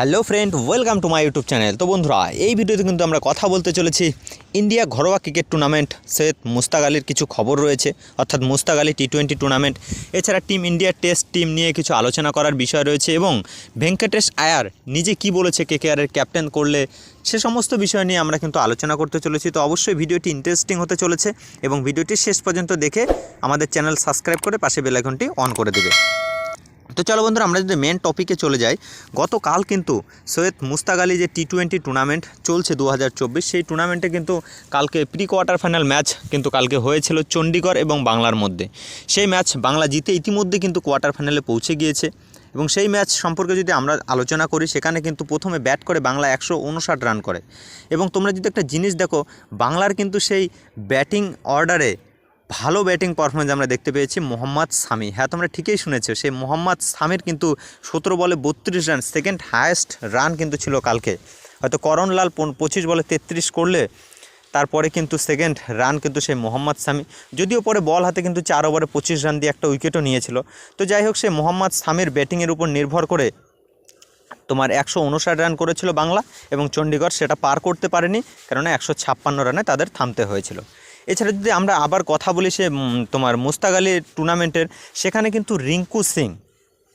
Hello friend, welcome to my YouTube channel. তো বন্ধুরা, এই ভিডিওতে কিন্তু আমরা কথা বলতে চলেছি ইন্ডিয়া ঘরোয়া ক্রিকেট টুর্নামেন্ট। সৈয়দ মুস্তাক আলীর কিছু খবর রয়েছে, অর্থাৎ Mushtaq Ali T twenty tournament এছাড়া টিম ইন্ডিয়ার টেস্ট টিম নিয়ে কিছু আলোচনা করার বিষয় রয়েছে এবং ভেঙ্কটেশ আয়ার নিজে কি বলেছে, কে কেআরের ক্যাপ্টেন করলে, সে সমস্ত বিষয় নিয়ে আমরা কিন্তু আলোচনা করতে চলেছি। তো অবশ্যই ভিডিওটি ইন্টারেস্টিং হতে চলেছে এবং ভিডিওটি শেষ পর্যন্ত দেখে আমাদের চ্যানেল সাবস্ক্রাইব করে পাশে বেলাইকনটি অন করে দেবে। তো চলো বন্ধুরা, আমরা যদি মেন টপিকে চলে যাই, গতকাল কিন্তু সৈয়দ মুস্তাক আলী যে টি টোয়েন্টি টুর্নামেন্ট চলছে দু হাজার চব্বিশ, সেই টুর্নামেন্টে কিন্তু কালকে প্রি কোয়ার্টার ফাইনাল ম্যাচ কিন্তু কালকে হয়েছিল চণ্ডীগড় এবং বাংলার মধ্যে। সেই ম্যাচ বাংলা জিতে ইতিমধ্যে কিন্তু কোয়ার্টার ফাইনালে পৌঁছে গিয়েছে এবং সেই ম্যাচ সম্পর্কে যদি আমরা আলোচনা করি, সেখানে কিন্তু প্রথমে ব্যাট করে বাংলা একশো উনষাট রান করে। এবং তোমরা যদি একটা জিনিস দেখো, বাংলার কিন্তু সেই ব্যাটিং অর্ডারে ভালো ব্যাটিং পারফরমেন্স আমরা দেখতে পেয়েছি মোহাম্মদ সামি। হ্যাঁ তোমরা ঠিকই শুনেছো, সেই মোহাম্মদ সামির কিন্তু সতেরো বলে বত্রিশ রান সেকেন্ড হায়েস্ট রান কিন্তু ছিল কালকে। হয়তো করণলাল পঁচিশ বলে তেত্রিশ করলে, তারপরে কিন্তু সেকেন্ড রান কিন্তু সেই মোহাম্মদ সামি। যদিও পরে বল হাতে কিন্তু চার ওভারে পঁচিশ রান দিয়ে একটা উইকেটও নিয়েছিল। তো যাই হোক, সেই মোহাম্মদ সামির ব্যাটিংয়ের উপর নির্ভর করে তোমার একশো উনষাট রান করেছিল বাংলা এবং চণ্ডীগড় সেটা পার করতে পারেনি, কেননা একশো ছাপ্পান্ন রানে তাদের থামতে হয়েছিল। এছাড়া যদি আমরা আবার কথা বলি সে তোমার মুস্তাক আলী টুর্নামেন্টের, সেখানে কিন্তু রিঙ্কু সিং,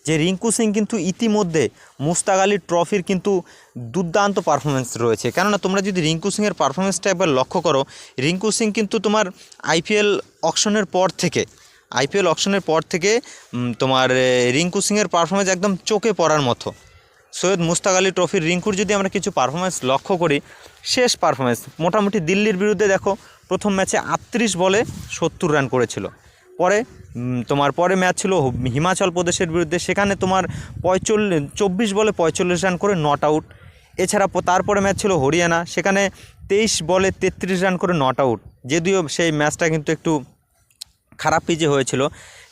যে রিঙ্কু সিং কিন্তু ইতিমধ্যে মুস্তাক আলী ট্রফির কিন্তু দুর্দান্ত পারফরমেন্স রয়েছে। কেননা তোমরা যদি রিঙ্কু সিংয়ের পারফরমেন্সটা একবার লক্ষ্য করো, রিঙ্কু সিং কিন্তু তোমার আইপিএল অকশনের পর থেকে, আইপিএল অকশনের পর থেকে তোমার রিঙ্কু সিংয়ের পারফরমেন্স একদম চোখে পড়ার মতো। সৈয়দ মুস্তাক আলী ট্রফির রিঙ্কুর যদি আমরা কিছু পারফরমেন্স লক্ষ্য করি, শেষ পারফরমেন্স মোটামুটি দিল্লির বিরুদ্ধে দেখো প্রথম ম্যাচে আটত্রিশ বলে সত্তর রান করেছিল। পরে তোমার পরে ম্যাচ ছিল হিমাচল প্রদেশের বিরুদ্ধে। সেখানে তোমার পঁয়চল্লিশ চব্বিশ বলে পঁয়চল্লিশ রান করে নট আউট। এছাড়া তারপরে ম্যাচ ছিল হরিয়ানা। সেখানে তেইশ বলে তেত্রিশ রান করে নট আউট। যদিও সেই ম্যাচটা কিন্তু একটু খারাপ পিচে হয়েছিল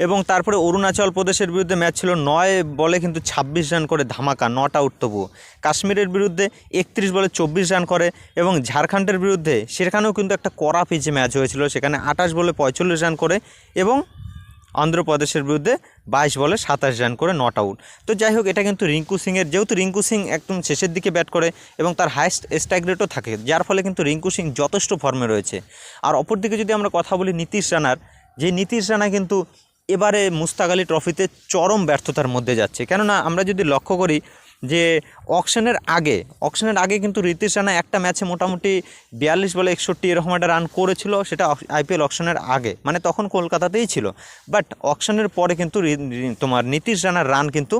এবং তারপরে অরুণাচল প্রদেশের বিরুদ্ধে ম্যাচ ছিল নয় বলে কিন্তু ছাব্বিশ রান করে ধামাকা, নট আউট তবুও কাশ্মীরের বিরুদ্ধে একত্রিশ বলে চব্বিশ রান করে এবং ঝাড়খণ্ডের বিরুদ্ধে সেখানেও কিন্তু একটা কড়া পিচে ম্যাচ হয়েছিল, সেখানে আঠাশ বলে পঁয়তাল্লিশ রান করে এবং অন্ধ্রপ্রদেশের বিরুদ্ধে বাইশ বলে সাতাশ রান করে নট আউট। তো যাই হোক, এটা কিন্তু রিঙ্কু সিংয়ের, যেহেতু রিঙ্কু সিং একদম শেষের দিকে ব্যাট করে এবং তার হাইস্ট স্ট্রাইক রেটও থাকে, যার ফলে কিন্তু রিঙ্কু সিং যথেষ্ট ফর্মে রয়েছে। আর অপরদিকে যদি আমরা কথা বলি নীতিশ রানার যে নীতিশ রানা কিন্তু এবারে মুস্তাক আলী ট্রফিতে চরম ব্যর্থতার মধ্যে যাচ্ছে। কেননা আমরা যদি লক্ষ্য করি যে অকশনের আগে অকশনের আগে কিন্তু রীতিশ রানা একটা ম্যাচে মোটামুটি বিয়াল্লিশ বলে একষট্টি এরকম একটা রান করেছিল, সেটা আইপিএল অকশনের আগে মানে তখন কলকাতাতেই ছিল। বাট অকশনের পরে কিন্তু তোমার নীতিশ রানার রান কিন্তু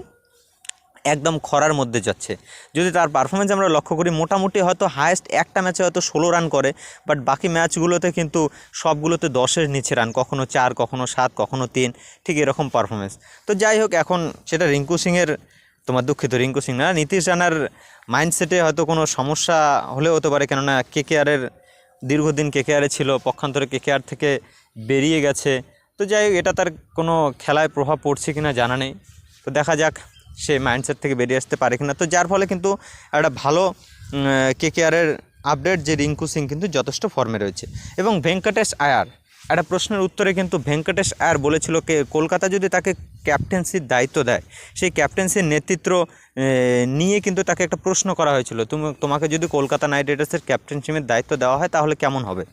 একদম খরার মধ্যে যাচ্ছে। যদি তার পারফরমেন্স আমরা লক্ষ্য করি, মোটামুটি হয়তো হায়েস্ট একটা ম্যাচে হয়তো ষোলো রান করে বাট বাকি ম্যাচগুলোতে কিন্তু সবগুলোতে দশের নিচে রান কখনো চার, কখনো সাত, কখনো তিন, ঠিক এরকম পারফরমেন্স তো যাই হোক, এখন সেটা রিঙ্কু সিংয়ের, তোমার দুঃখিত, রিঙ্কু সিং না, নীতিশ রানার মাইন্ডসেটে হয়তো কোনো সমস্যা হলেও হতে পারে, কেননা কেকেআরের দীর্ঘদিন কেকেআরে ছিল, পক্ষান্তরে কেকেআর থেকে বেরিয়ে গেছে। তো যাই হোক, এটা তার কোনো খেলায় প্রভাব পড়ছে কিনা জানা নেই। তো দেখা যাক সে মাইন্ডসেট থেকে বেরিয়ে আসতে পারে কিনা। তো যার ফলে কিন্তু একটা ভালো কেকেআরের আপডেট যে রিঙ্কু সিং কিন্তু যথেষ্ট ফর্মে রয়েছে। এবং ভেঙ্কটেশ আয়ার, একটা প্রশ্নের উত্তরে কিন্তু ভেঙ্কটেশ আয়ার বলেছিল কে, কলকাতা যদি তাকে ক্যাপ্টেন্সির দায়িত্ব দেয়, সেই ক্যাপ্টেন্সির নেতৃত্ব নিয়ে কিন্তু তাকে একটা প্রশ্ন করা হয়েছিল। তুমি, তোমাকে যদি কলকাতা নাইট রাইডার্সের ক্যাপ্টেনশিপের দায়িত্ব দেওয়া হয় তাহলে কেমন হবে?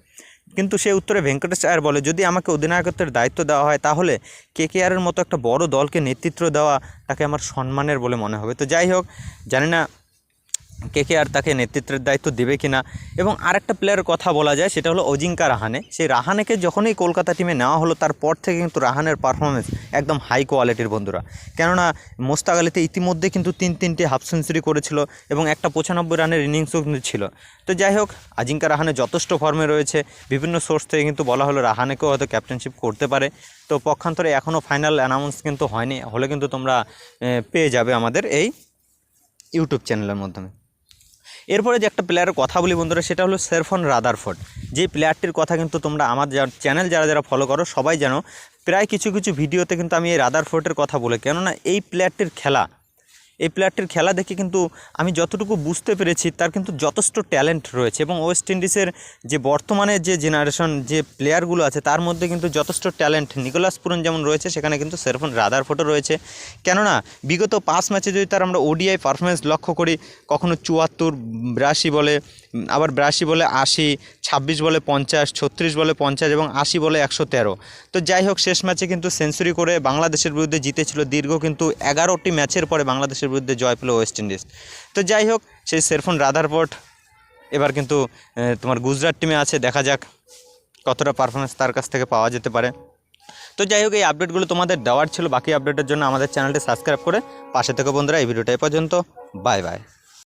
কিন্তু সে উত্তরে ভেঙ্কটেশ আয়ার বলে, যদি আমাকে অধিনায়কত্বের দায়িত্ব দেওয়া হয়, তাহলে কে কে আরের মতো একটা বড় দলকে নেতৃত্ব দেওয়া তাকে আমার সম্মানের বলে মনে হবে। তো যাই হোক, জানি না কে কে আর তাকে নেতৃত্বের দায়িত্ব দেবে কিনা। এবং আরেকটা প্লেয়ারের কথা বলা যায়, সেটা হলো অজিঙ্কা রাহানে। সেই রাহানেকে যখনই কলকাতা টিমে নেওয়া হলো, তারপর থেকে কিন্তু রাহানের পারফরমেন্স একদম হাই কোয়ালিটির বন্ধুরা। কেননা, মোস্তাক আলীতে ইতিমধ্যে কিন্তু তিন তিনটে হাফ সেঞ্চুরি করেছিল এবং একটা পঁচানব্বই রানের ইনিংসও কিন্তু ছিল। তো যাই হোক আজিঙ্কা রাহানে যথেষ্ট ফর্মে রয়েছে। বিভিন্ন সোর্স থেকে কিন্তু বলা হলো রাহানেকেও হয়তো ক্যাপ্টেনশিপ করতে পারে। তো পক্ষান্তরে এখনও ফাইনাল অ্যানাউন্স কিন্তু হয়নি। হলে কিন্তু তোমরা পেয়ে যাবে আমাদের এই ইউটিউব চ্যানেলের মাধ্যমে। এরপরে যে একটা প্লেয়ারের কথা বলি বন্ধুরা, সেটা হলো সেরফন রাদারফোর্ড যে প্লেয়ারটির কথা কিন্তু তোমরা আমার চ্যানেল যারা যারা ফলো করো, সবাই জানো, প্রায় কিছু কিছু ভিডিওতে কিন্তু আমি এই রাদারফোর্ডের কথা বলি। কেননা এই প্লেয়ারটির খেলা এই প্লেয়ারটির খেলা দেখে কিন্তু আমি যতটুকু বুঝতে পেরেছি, তার কিন্তু যথেষ্ট ট্যালেন্ট রয়েছে এবং ওয়েস্ট ইন্ডিজের যে বর্তমানে যে জেনারেশন যে প্লেয়ারগুলো আছে, তার মধ্যে কিন্তু যথেষ্ট ট্যালেন্ট নিকোলাস পুরন যেমন রয়েছে, সেখানে কিন্তু সেরফন রাদার ফটো রয়েছে। কেননা, বিগত পাঁচ ম্যাচে যদি তার আমরা ওডিআই পারফরমেন্স লক্ষ্য করি, কখনো চুয়াত্তর, বিরাশি বলে, আবার বিরাশি বলে আশি, ছাব্বিশ বলে পঞ্চাশ, ছত্রিশ বলে পঞ্চাশ এবং আশি বলে একশো তেরো। তো যাই হোক, শেষ ম্যাচে কিন্তু সেঞ্চুরি করে বাংলাদেশের বিরুদ্ধে জিতেছিল দীর্ঘ কিন্তু এগারোটি ম্যাচের পরে বাংলাদেশের বিরুদ্ধে জয় পেল ওয়েস্ট ইন্ডিজ। তো যাই হোক, সেই সেরফোন রাধারপোর্ট এবার কিন্তু তোমার গুজরাট টিমে আছে, দেখা যাক কতটা পারফরমেন্স তার কাছ থেকে পাওয়া যেতে পারে। তো যাই হোক, এই আপডেটগুলো তোমাদের দেওয়ার ছিল, বাকি আপডেটের জন্য আমাদের চ্যানেলটি সাবস্ক্রাইব করে পাশে থেকে বন্ধুরা, এই ভিডিওটা এ পর্যন্ত বাই বাই